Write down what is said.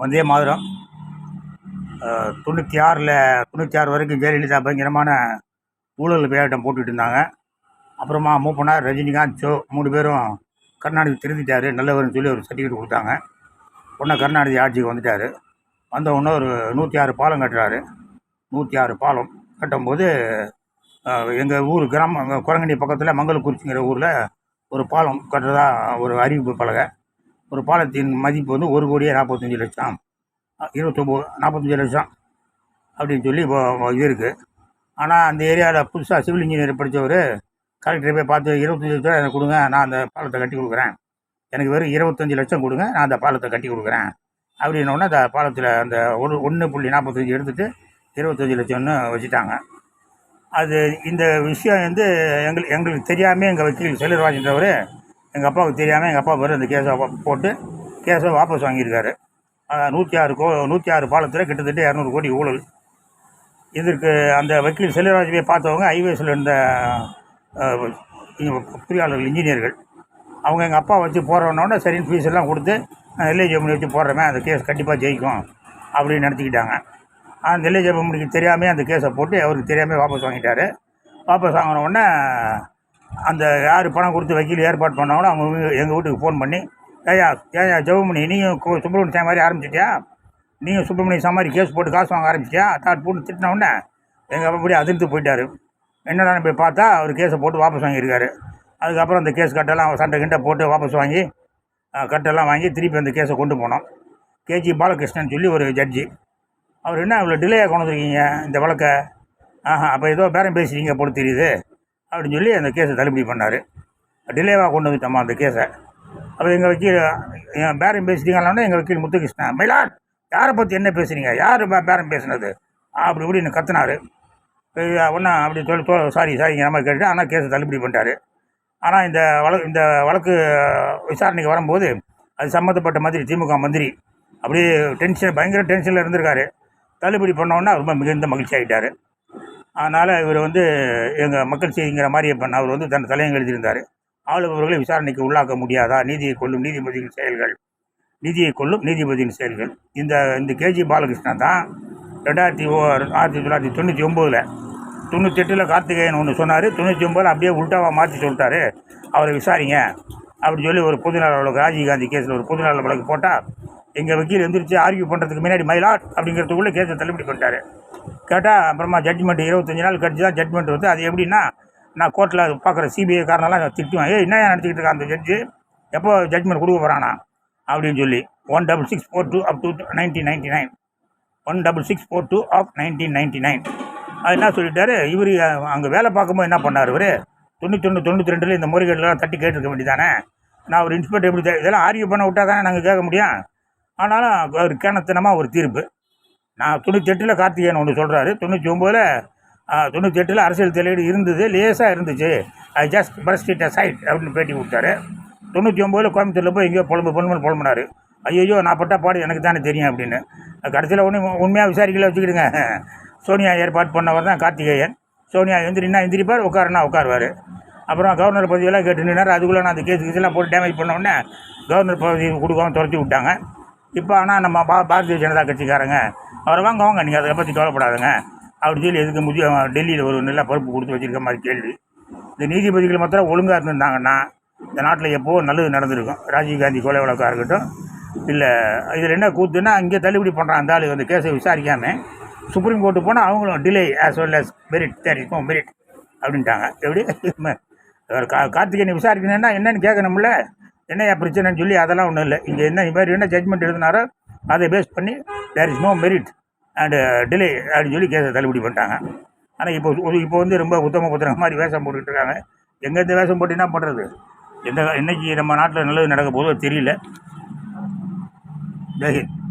வந்தே மாதிரம். தொண்ணூற்றி ஆறில் தொண்ணூற்றி ஆறு வரைக்கும் ஜெயலலிதா பயங்கரமான ஊழல் பேட்டம் போட்டுக்கிட்டு இருந்தாங்க. அப்புறமா மூப்பனார் ரஜினிகாந்த் ஜோ மூணு பேரும் கருணாநிதி திருந்திட்டார். நல்லவர்னு சொல்லி ஒரு சர்டிஃபிகேட் கொடுத்தாங்க. உடனே கருணாநிதி ஆட்சிக்கு வந்துட்டார். வந்த உடனே ஒரு நூற்றி ஆறு பாலம் கட்டுறாரு. நூற்றி ஆறு பாலம் கட்டும்போது எங்கள் ஊர் கிராமம் எங்கள் குரங்கணி பக்கத்தில் மங்கலக்குறிச்சிங்கிற ஊரில் ஒரு பாலம் கட்டுறதா ஒரு அறிவிப்பு பலகை. ஒரு பாலத்தின் மதிப்பு வந்து ஒரு கோடியே நாற்பத்தஞ்சு லட்சம். இருபத்தொம்போது நாற்பத்தஞ்சு லட்சம் அப்படின்னு சொல்லி இப்போ இது இருக்குது ஆனால் அந்த ஏரியாவில் புதுசாக சிவில் இன்ஜினியர் படித்தவர் கலெக்டரை போய் பார்த்து இருபத்தஞ்சி லட்சம் எனக்கு கொடுங்க நான் அந்த பாலத்தை கட்டி கொடுக்குறேன். எனக்கு வெறும் இருபத்தஞ்சி லட்சம் கொடுங்க நான் அந்த பாலத்தை கட்டி கொடுக்குறேன். அப்படின்னோடனே அந்த பாலத்தில் அந்த ஒரு ஒன்று புள்ளி நாற்பத்தஞ்சு எடுத்துகிட்டு இருபத்தஞ்சி லட்சம்னு வச்சுட்டாங்க. அது இந்த விஷயம் வந்து எங்களுக்கு எங்களுக்கு தெரியாமல் எங்கள் வக்கீல் செல்லூர்வாஜன்றவர் எங்கள் அப்பாவுக்கு தெரியாமல் எங்கள் அப்பா பேர் அந்த கேஸை போட்டு கேஸை வாபஸ் வாங்கியிருக்காரு. நூற்றி ஆறு கோ நூற்றி ஆறு பாலத்தில் கிட்டத்தட்ட இரநூறு கோடி ஊழல். இதற்கு அந்த வக்கீல் செல்வராஜ் போய் பார்த்தவங்க ஐவேஸில் இருந்த பொறியாளர்கள் இன்ஜினியர்கள். அவங்க எங்கள் அப்பா வச்சு போகிறவனோட சரின்னு ஃபீஸ் எல்லாம் கொடுத்து நெல்லை ஜெயமணி வச்சு போடுறமே அந்த கேஸ் கண்டிப்பாக ஜெயிக்கும் அப்படின்னு நினச்சிக்கிட்டாங்க. அந்த நெல்லை ஜெயமணிக்கு தெரியாமல் அந்த கேஸை போட்டு அவருக்கு தெரியாமல் வாபஸ் வாங்கிட்டாரு. வாபஸ் வாங்கின உடனே அந்த யார் பணம் கொடுத்து வக்கீல் ஏற்பாடு பண்ணாங்களோ அவங்க எங்கள் வீட்டுக்கு ஃபோன் பண்ணி ஏயா ஏயா ஜெவமணி நீங்கள் கு- சுப்பிரமணிய சாமி மாதிரி ஆரம்பிச்சிட்டியா? நீங்கள் சுப்பிரமணிய சாமி மாதிரி கேஸ் போட்டு காசு வாங்க ஆரம்பிச்சிட்டியா? தாட் போட்டு திட்டினவுடனே எங்கள் அப்பா அப்படியே அதிர்ந்து போயிட்டார். என்னடான்னு போய் பார்த்தா அவர் கேஸை போட்டு வாபஸ் வாங்கியிருக்காரு. அதுக்கப்புறம் அந்த கேஸ் கட்டெல்லாம் சண்டை கிண்டை போட்டு வாபஸ் வாங்கி கட்டெல்லாம் வாங்கி திருப்பி அந்த கேஸை கொண்டு போனோம் கேஜி பாலகிருஷ்ணன் சொல்லி ஒரு ஜட்ஜி அவர் என்ன இவ்வளோ டிலேயாக கொண்டு வந்துருக்கீங்க இந்த வழக்கை? ஆஹா அப்போ ஏதோ பேரம் பேசுகிறீங்க போட்டு தெரியுது. அப்படின்னு சொல்லி அந்த கேஸை தள்ளுபடி பண்ணார். டிலேவாக கொண்டு வந்துட்டம்மா அந்த கேஸை. அப்போ எங்கள் வக்கீல் என் பேரம் பேசுறீங்களான்னா எங்கள் வக்கீல் முத்துகிருஷ்ணன் மயிலாட் யாரை பற்றி என்ன பேசுறீங்க? யார் பேரம் பேசுனது? அப்படி இப்படின்னு கத்துனார். ஒன்றா அப்படி சொல்லி சாரி சாரிங்கிற மாதிரி கேட்டுட்டு ஆனால் கேஸை தள்ளுபடி பண்ணிட்டாரு. ஆனால் இந்த வழக்கு இந்த வழக்கு விசாரணைக்கு வரும்போது அது சம்மந்தப்பட்ட மந்திரி திமுக மந்திரி அப்படியே டென்ஷன் பயங்கர டென்ஷனில் இருந்திருக்காரு. தள்ளுபடி பண்ணோன்னா ரொம்ப மிகுந்த மகிழ்ச்சி ஆகிட்டார் அதனால் இவர் வந்து எங்கள் மக்கள் செய்திங்கிற மாரியப்பன் அவர் வந்து தன் தலையங்க எழுதியிருந்தார். ஆளுபவர்களை விசாரணைக்கு உள்ளாக்க முடியாதா? நீதியை கொள்ளும் நீதிபதியின் செயல்கள். நீதியை கொள்ளும் நீதிபதியின் செயல்கள். இந்த இந்த கேஜி பாலகிருஷ்ணன் தான் ரெண்டாயிரத்தி ஓ ஆயிரத்தி தொள்ளாயிரத்தி தொண்ணூற்றி ஒம்போதில் தொண்ணூத்தெட்டில் கார்த்திகேயன் ஒன்று சொன்னார். தொண்ணூற்றி ஒம்போதில் அப்படியே உல்ட்டாவாக மாற்றி சொல்லிட்டாரு. அவரை விசாரிங்க அப்படின்னு சொல்லி ஒரு பொதுநல வழக்கு ராஜீவ்காந்தி கேஸில் ஒரு பொதுநல வழக்கு போட்டால் எங்கள் வக்கீல் எந்திரிச்சு ஆர்கியூ பண்ணுறதுக்கு முன்னாடி மயிலாட் அப்படிங்கிறதுக்குள்ளே கேஸை தள்ளுபடி பண்ணிட்டாரு. கேட்டால் அப்புறமா ஜட்ஜ்மெண்ட் இருபத்தஞ்சி நாள் கழிச்சு தான் ஜட்ஜ்மெண்ட் வந்து அது எப்படின்னா நான் கோர்ட்டில் பார்க்குற சிபிஐ காரணம்லாம் திட்டுவேன். ஏய் என்ன நடத்திக்கிட்டு இருக்கா அந்த ஜட்ஜு எப்போ ஜட்ஜ்மெண்ட் கொடுக்க போகிறானா அப்படின்னு சொல்லி. One double six four two up to nineteen ninety nine one double six four two of nineteen ninety nine அது என்ன சொல்லிட்டாரு? இவர் அங்கே வேலை பார்க்கும்போது என்ன பண்ணார் இவர்? தொண்ணூத்தொன்று தொண்ணூற்றி ரெண்டில் இந்த முறைகேடுலாம் தட்டி கேட்டிருக்க வேண்டியதானே? நான் ஒரு இன்ஸ்பெக்டர் எப்படி இதெல்லாம் ஆர்கியூ பண்ண விட்டால் தானே நாங்கள் கேட்க முடியும்? ஆனாலும் ஒரு கேணத்தனமாக ஒரு தீர்ப்பு. நான் தொண்ணூத்தெட்டில் கார்த்திகேயன் ஒன்று சொல்கிறாரு தொண்ணூற்றி ஒம்போதில் தொண்ணூத்தெட்டில் அரசியல் தலையீடு இருந்தது லேசாக இருந்துச்சு. I just brushed it side அப்படின்னு பேட்டி கொடுத்தாரு. தொண்ணூற்றி ஒம்போதில் கோயம்புத்தூரில் போய் எங்கேயோ புலம்பு பொண்ணு புலம்புனார். ஐயோ நான் பட்டா பாடு எனக்கு தானே தெரியும் அப்படின்னு. கடைசியில் ஒன்று உண்மையாக விசாரிக்கல வச்சுக்கிடுங்க. சோனியா ஏற்பாடு பண்ணவர் தான் கார்த்திகேயன். சோனியா எந்திரினா எந்திரிப்பார் உட்காருனா உட்காருவார். அப்புறம் கவர்னர் பதவியெல்லாம் கேட்டு நின்னார். அதுக்குள்ளே நான் அந்த கேஸ் கேஸ்லாம் போட்டு டேமேஜ் பண்ண கவர்னர் பதவி கொடுக்காம துரத்தி விட்டாங்க. இப்போ ஆனால் நம்ம பா பாரதிய ஜனதா கட்சிக்காரங்க அவரை வாங்க வாங்க நீங்கள் அதை பற்றி கவலைப்படாதுங்க. அவர் சொல்லி எதுக்கு முதிய டெல்லியில் ஒரு நல்ல பொறுப்பு கொடுத்து வச்சிருக்க மாதிரி கேள்வி. இந்த நீதிபதிகள் மாத்திரம் ஒழுங்காக இருந்திருந்தாங்கன்னா இந்த நாட்டில் எப்போவோ நல்லது நடந்திருக்கும். ராஜீவ்காந்தி கொலை வழக்காக இருக்கட்டும் இல்லை இதில் என்ன கூத்துன்னா இங்கே தள்ளுபடி பண்ணுறான் அந்த ஆளு அந்த கேஸை விசாரிக்காமல் சுப்ரீம் கோர்ட்டு போனால் அவங்களும் delay as well as merit there is merit அப்படின்ட்டாங்க. எப்படி? அவர் கா கார்த்திகேயனை விசாரிக்கணும்னா என்னன்னு கேட்கணும்ல? என்னையா பிரச்சனைன்னு சொல்லி அதெல்லாம் ஒன்றும் இல்லை. இங்கே என்ன இது மாதிரி என்ன ஜட்மெண்ட் எழுதினாரோ அதை பேஸ் பண்ணி there is no merit and delay uh, அப்படின்னு சொல்லி கேஸை தள்ளுபடி பண்ணிட்டாங்க. ஆனால் இப்போ இப்போ வந்து ரொம்ப உத்தம புத்திரங்க மாதிரி வேஷம் போட்டுக்கிட்டு இருக்காங்க. எங்கே இந்த வேஷம் போட்டு என்ன பண்ணுறது எந்த இன்றைக்கி நம்ம நாட்டில் நல்லது நடக்க போதோ தெரியல. ஜெய்ஹிந்த்